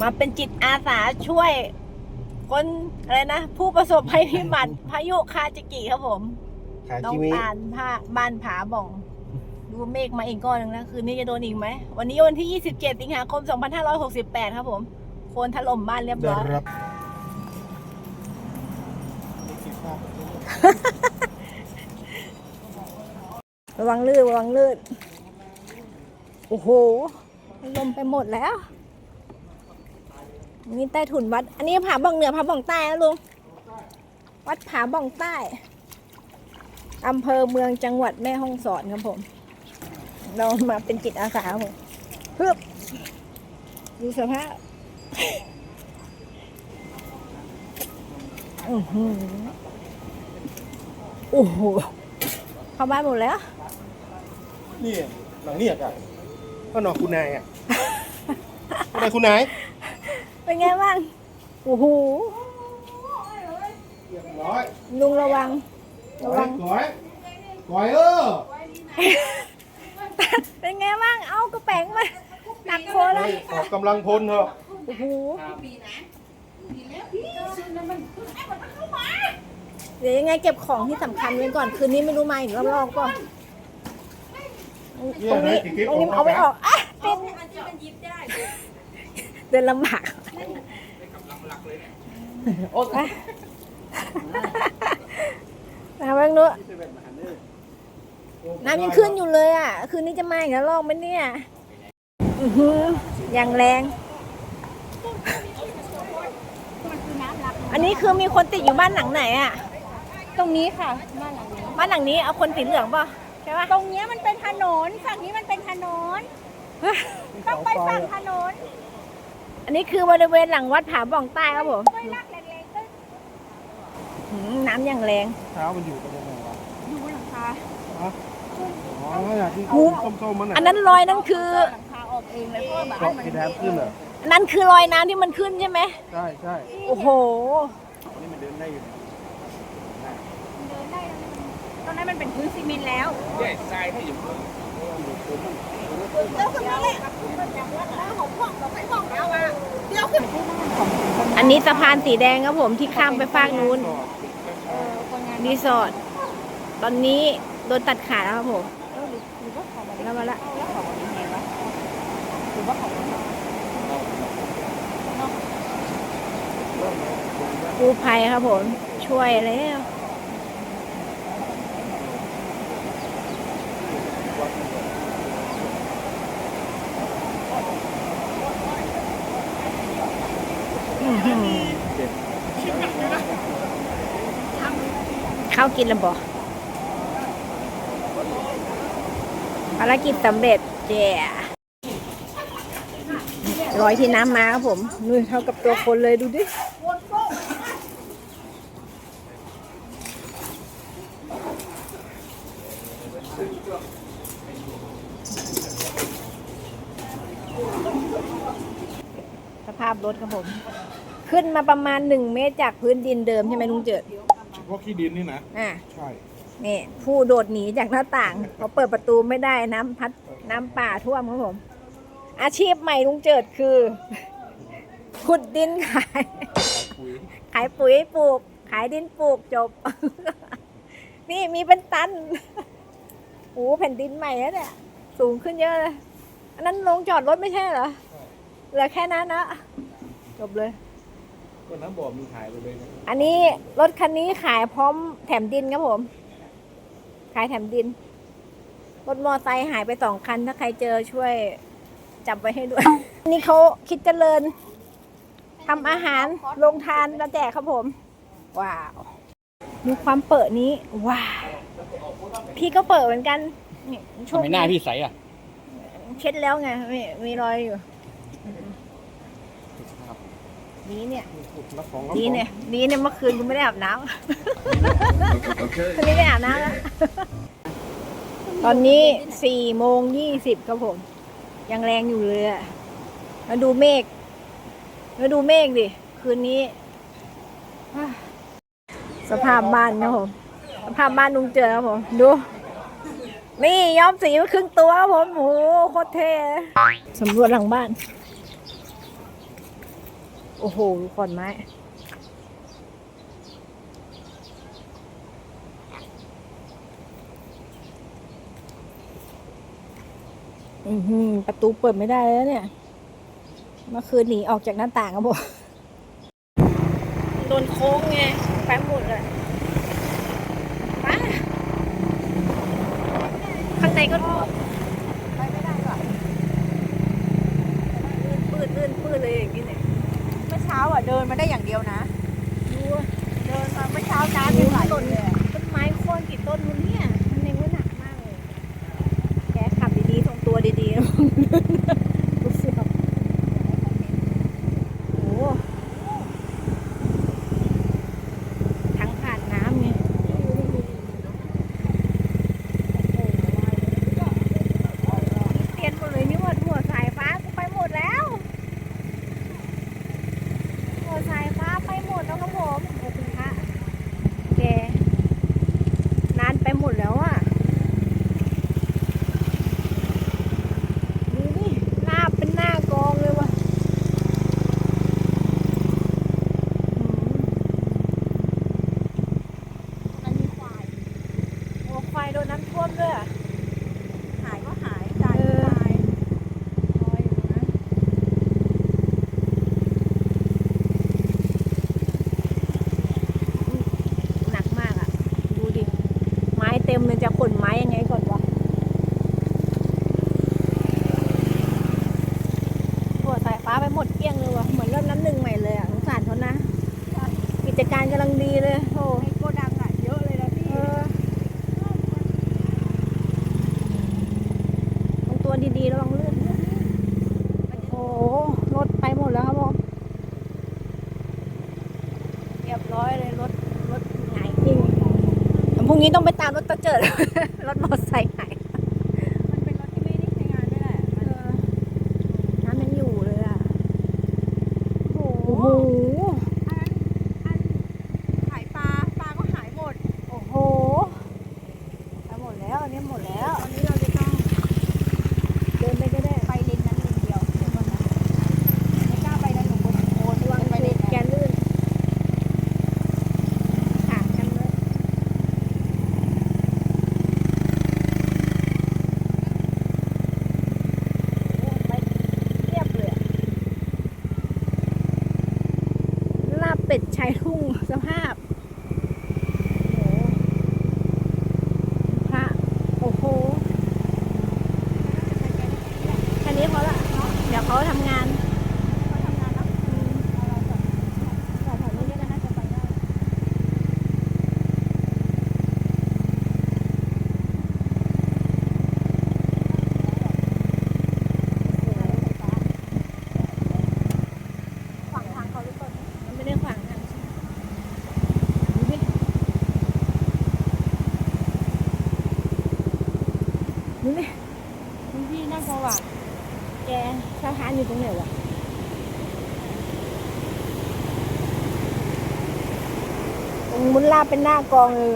มาเป็นจิตอาสาช่วย คนอะไรนะ ผู้ประสบภัยพิบัติพายุคาจิกิครับผมขาน้องจิมิ ตาลผ้าบ้านผาบ่อง ดูเมฆมาอีกก้อนหนึ่งแล้วคืนนี้จะโดนอีกไหม วันนี้วันที่ 27 สิงหาคม 2568 ครับผมโคนถล่มบ้านเรียบได้ร้อยรับระวังลื่นระวังลื่นโอ้โหลมไปหมดแล้ว นี่ใต้ถุนวัด อันนี้ผาบ่องเหนือผาบ่องใต้นะลุง วัดผาบ่องใต้ อำเภอเมืองจังหวัดแม่ฮ่องสอนครับผม เรามาเป็นจิตอาสาผมเพื่อดูสภาพอื้อหือโอ้โหเข้าบ้านหมดแล้ว นี่หลังเนี่ยกันก็นอนคุณนายอะคุณนายคุณนาย เป็นไงบ้าง โอ้โหเรียบร้อยลุงระวัง ระวัง ก่อยก่อยเออเป็นไงบ้าง เอากระแป๋งมาหนักโคแล้วเฮ้ยออกกำลังพลเถอะโอ้โหเดี๋ยวยังไงเก็บของที่สำคัญไว้ก่อน คืนนี้ไม่รู้มาอีกรอบๆก็ตรงนี้ตรงนี้เอาไว้ออกอะเป็นเดินลำบาก โอ๊ยมาบ้างนู้น้ำยังขึ้นอยู่เลยอะ คืนนี้จะมาอีกแล้วลอกไหมเนี่ยอือหืออย่างแรง อันนี้คือมีคนติดอยู่บ้านหลังไหนอะ ตรงนี้ค่ะ บ้านหลังนี้ บ้านหลังนี้เอาคนสีเหลืองป่ะใช่ป่ะ ตรงเนี้ยมันเป็นถนน ฝั่งนี้มันเป็นถนน ต้องไปฝั่งถนน อันนี้คือบริเวณหลังวัดผาบ่องใต้ครับผมไม่รักแรงๆก็หืมน้ำอย่างแรงเท้ามันอยู่ตรงไหนวะอยู่บนหลังคาอ๋ออยากที่หูส้มๆมันอันนั้นรอยนั่นคือหลังคาออกเองเลยเพราะว่าบ้าเกาะนมันที่แดมขึ้นเหรออันนั้นคือรอยน้ำที่มันขึ้นใช่ไหมใช่ใช่โอ้โหนี่มันเดินได้อยู่เดินได้ตรงนั้นมันเป็นพื้นซีเมนต์แล้วอันนี้ สะพานสีแดงครับผมที่ข้ามไปฟากนู้นเออคนงานรีสอร์ทตอนนี้โดนตัดขาแล้วครับผม เออหรือหรือว่าเขามาแล้วมาละเข้าแล้วเขาเป็นไงวะหรือว่าเขาเป็นไงกู้ภัยครับผม ช่วยแล้ว ข้าวกินแล้วบ่ภารกิจสำเร็จเจ้ร้อยที่น้ำมาครับผมนู่นเท่ากับตัวคนเลยดูดิสภาพรถครับผม ขึ้นมาประมาณหนึ่งเมตรจากพื้นดินเดิมใช่ไหมลุงเจิด พาะขี้ดินนี่นะอ่าใช่นี่ผู้โดดหนีจากหน้าต่างพอเปิดประตูไม่ได้น้ำพัดน้ำป่าท่วมครับผม อาชีพใหม่ลุงเจิดคือ ขุดดินขายคุยขายปุ๋ยปลูก ขายดินปลูกจบ นี่มีเป็นตันโอ้แผ่นดินใหม่แล้วเนี่ย สูงขึ้นเยอะเลย อันนั้นลงจอดรถไม่ใช่เหรอเหลือแค่นั้นนะจบเลย ก็น้ำบ่อมีขายไปเลยนะอันนี้รถคันนี้ขายพร้อมแถมดินครับผม ขายแถมดิน รถมอไซค์หายไปสองคัน ถ้าใครเจอช่วยจับไว้ให้ด้วย นี่เขาคิดเจริญทำอาหารลงทานมาแจกครับผม ว้าวดูความเปิดนี้ ว้าว พี่ก็เปิดเหมือนกันนี่ช่วทำงไมหน้าพี่ใสอะเช็ดแล้วไงมีมีรอยอยู่ นี่เนี่ยรับของรับ ดีของเนี่ยดีเนี่ยเมื่อคืนกูไม่ได้อาบน้ำคืนนี้ไม่อาบน้ำแล้ว ตอนนี้สี่โมงยี่สิบครับผม ยังแรงอยู่เลยอะมาดูเมฆมาดูเมฆดิ คืนนี้อะสภาพบ้านครับผมสภาพบ้านลุงเจอครับผม ดูนี่ย้อมสีมาครึ่งตัวครับผมโอ้โหโคตรเท่เลยสำรวจหลังบ้าน โอ้โหดูขอนไม้ อือหือประตูเปิดไม่ได้แล้วเนี่ย เมื่อคืนหนีออกจากหน้าต่างครับผมโดนโค้งไงไปหมดเลยไปข้างในก็ท่วมไปไม่ได้ก่อนลื่นปืดลื่นปืดเลยอย่างนี้เนี่ยเมื่ อเช้าอะเดินมาได้อย่างเดียวนะ ดูอะ เดินมาเมื่อเช้าน้ำยังไหลอยู่เลยอะ ต้นไม้โค่นกี่ต้นวะเนี่ย มันเองก็หนักมากเลย แกขับดีๆทรงตัวดีๆนะดูสิครับโอ้โหทั้งผ่านน้ำไงเตียนหมดเลยนี่หมดหัวสายฟ้ากูไปหมดแล้ว หัวสายฟ้าไปหมดแล้วครับผมโอ้คุณพระแก นานไปหมดแล้วอะ ดูนี่หน้าเป็นหน้ากองเลยว่ะอืม มันมีควาย โอ้ไฟโดนน้ำท่วมด้วยอะหายก็หายตายเอก็อตายลอยอยู่นะหนักมากอะดูดิ ไม้เต็มเลยจะขนไม้ยังไงก่อนวะหัวสายฟ้าไปหมดเกลี้ยงเลยว่ะเหมือนเริ่มน้ำหนึ่งใหม่เลยอะสงสารเขานะ กิจการกำลังดีเลยโอ้ ในโกดังอะเยอะเลยนะพี่ เออ ตัวดีๆระวังเลื่อนโอ้โหรถไปหมดแล้วครับผมเรียบร้อยเลยรถรถหงายจริงพรุ่งนี้ต้องไปตามรถตะเจิดรถมอเตอร์ไซค์หาย มันเป็นรถที่ไม่ได้ใช้งานด้วยแหละมัน เออน้ำยังอยู่เลยอะ โอ้โห โอ้โห อันนั้นอันขายปลาปลาก็หายหมด โอ้โหไปหมดแล้วอันนี้หมดแล้ว ตอนนี้เราจะต้อง เดินไปก็ได้ ไปเลนนั้นเลนเดียวเดี๋ยวก่อนนะไม่กล้าไปด้านหนูบนโคน ระวัง ไปเลน แก นั้น ลื่นห่างกันเลยโอ้ไปเรียบเลยอะลาบ เป็ดชายทุ่งสภาพ โอ้โหพระโอ้โหแค่นี้พอละเดี๋ยวเขาทำงาน เขาทำงานแล้วเราแบบแต่แถวนี้ก็น่าจะไปได้ ขวางทางเขาหรือเปล่า มันไม่ได้ขวางทางใช่ไหมดูดิ ดูดิคุณพี่น่ากลัวว่ะแกสะพานอยู่ตรงไหนวะตรงมุนลาบเป็นหน้ากองเลย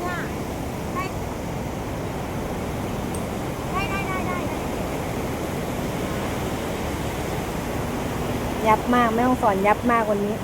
เนี่ยได้ได้ได้ได้ได้ยับมาก ไม่ต้องสอนยับมากกว่านี้